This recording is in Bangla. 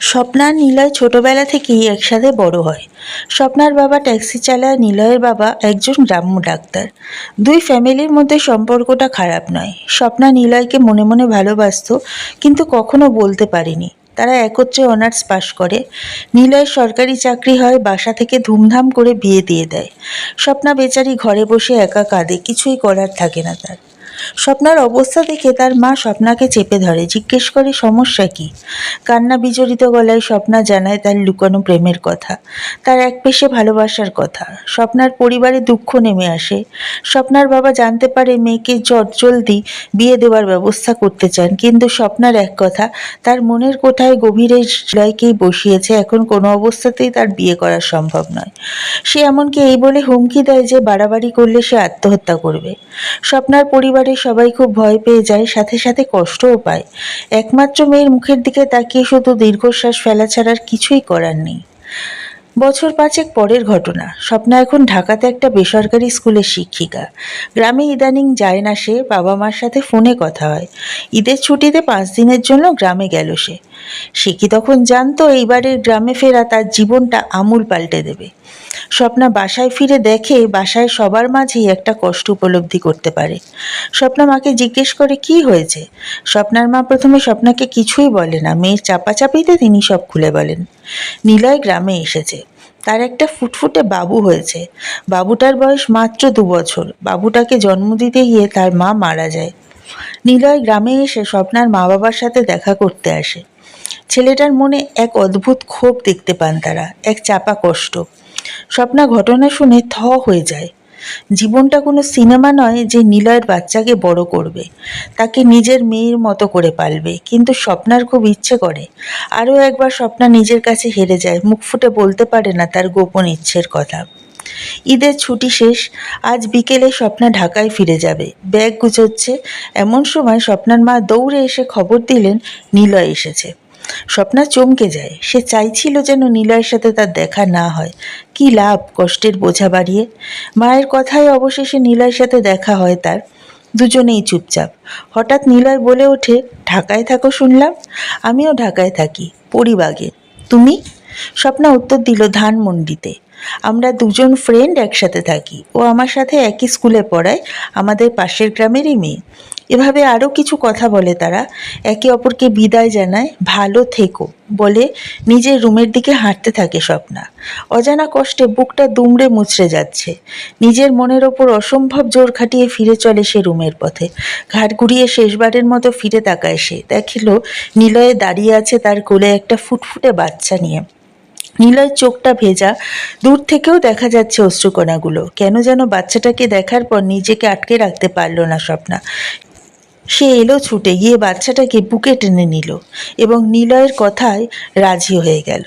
স্বপ্না নিলয় ছোটবেলা থেকেই একসাথে বড় হয়। স্বপ্নার বাবা ট্যাক্সি চালায়, নিলয়ের বাবা একজন গ্রাম্য ডাক্তার। দুই ফ্যামিলির মধ্যে সম্পর্কটা খারাপ নয়। স্বপ্না নিলয়কে মনে মনে ভালোবাসত, কিন্তু কখনো বলতে পারেনি। তারা একত্রে অনার্স পাশ করে। নিলয়ের সরকারি চাকরি হয়, বাসা থেকে ধুমধাম করে বিয়ে দিয়ে দেয়। স্বপ্না বেচারি ঘরে বসে একা কাঁদে, কিছুই করার থাকে না তার। স্বপ্নার অবস্থা দেখে তার মা স্বপ্নাকে চেপে ধরে, জিজ্ঞেস করে, সমস্যা কি? কান্না বিজড়িত গলায় স্বপ্না জানায় তার লুকানো প্রেমের কথা, তার এক পেশে ভালোবাসার কথা। স্বপ্নার পরিবারে দুঃখ নেমে আসে। স্বপ্নার বাবা জানতে পারে মেয়েকে জলদি বিয়ে দেওয়ার ব্যবস্থা করতে চান, কিন্তু স্বপ্নার এক কথা, তার মনের কোঠায় গভীরে জয়কেই বসিয়েছে, এখন কোনো অবস্থাতেই তার বিয়ে করা সম্ভব নয়। সে এমনকি এই বলে হুমকি দেয় যে বাড়াবাড়ি করলে সে আত্মহত্যা করবে। স্বপ্নার পরিবারের সবাই খুব ভয় পেয়ে যায়, সাথে সাথে কষ্টও পায়। একমাত্র মেয়ের মুখের দিকে তাকিয়ে শুধু দীর্ঘশ্বাস ফেলা ছাড়ার কিছুই করার নেই। বছর পাঁচেক পরের ঘটনা। স্বপ্না এখন ঢাকাতে একটা বেসরকারি স্কুলের শিক্ষিকা। গ্রামে ইদানিং যায় না সে, বাবা মার সাথে ফোনে কথা হয়। ঈদের ছুটিতে পাঁচ দিনের জন্য গ্রামে গেল সে। সে কি তখন জানতো এইবারের গ্রামে ফেরা তার জীবনটা আমূল পাল্টে দেবে। স্বপ্না বাসায় ফিরে দেখে বাসায় সবার মাঝেই একটা কষ্ট উপলব্ধি করতে পারে। স্বপ্না মাকে জিজ্ঞেস করে, কি হয়েছে? স্বপ্নার মা প্রথমে স্বপ্নাকে কিছুই বলে না। মেয়ের চাপাচাপিতে তিনি সব খুলে বলেন। নিলয় গ্রামে এসেছে। তার একটা ফুটফুটে বাবু হয়েছে। বাবুটার বয়স মাত্র দু বছর। বাবুটাকে জন্ম দিতে গিয়ে তার মা মারা যায়। নিলয় গ্রামে এসে স্বপ্নার মা বাবার সাথে দেখা করতে আসে। ছেলেটার মনে এক অদ্ভুত ক্ষোভ দেখতে পান তারা, এক চাপা কষ্ট। স্বপ্না ঘটনা শুনে থ হয়ে যায়। জীবনটা কোনো সিনেমা নয় যে নিলয়ের বাচ্চাকে বড় করবে। তাকে নিজের মেয়ের মতো করে পালবে। কিন্তু স্বপ্নার খুব ইচ্ছে করে। আরও একবার স্বপ্না নিজের কাছে হেরে যায়। মুখ ফুটে বলতে পারে না তার গোপন ইচ্ছের কথা। ঈদের ছুটি শেষ। আজ বিকেলে স্বপ্না ঢাকায় ফিরে যাবে। ব্যাগ গুছোচ্ছে এমন সময় স্বপ্নার মা দৌড়ে এসে খবর দিলেন, নিলয় এসেছে। স্বপ্না চমকে যায়। সে চাইছিল যেন নিলয়ের সাথে তার দেখা না হয়। কি লাভ কষ্টের বোঝা বাড়িয়ে? মায়ের কথায় অবশেষে নিলয়ের সাথে দেখা হয় তার। দুজনেই চুপচাপ। হঠাৎ নিলয় বলে ওঠে, ঢাকায় থাকো শুনলাম। আমিও ঢাকায় থাকি। পরিবাগে। তুমি? স্বপ্না উত্তর দিল, ধানমন্ডিতে। আমরা দুজন ফ্রেন্ড একসাথে থাকি। ও আমার সাথে একই স্কুলে পড়ায়। আমাদের পাশের গ্রামেরই মেয়ে। এভাবে আরও কিছু কথা বলে তারা। একে অপরকে বিদায় জানায়, ভালো থেকো বলে নিজের রুমের দিকে হাঁটতে থাকে স্বপ্না। অজানা কষ্টে বুকটা দুমড়ে মুচড়ে যাচ্ছে। নিজের মনের ওপর অসম্ভব জোর খাটিয়ে ফিরে চলে সে রুমের পথে। ঘাট ঘুরিয়ে শেষবারের মতো ফিরে তাকায় সে। দেখিল, নিলয়ে দাঁড়িয়ে আছে তার কোলে একটা ফুটফুটে বাচ্চা নিয়ে। নিলয়ের চোখটা ভেজা। দূর থেকেও দেখা যাচ্ছে অশ্রুকণাগুলো। কেন যেন বাচ্চাটাকে দেখার পর নিজেকে আটকে রাখতে পারল না স্বপ্না। সে এলো ছুটে গিয়ে বাচ্চাটাকে বুকে টেনে নিল এবং নিলয়ের কথায় রাজি হয়ে গেল।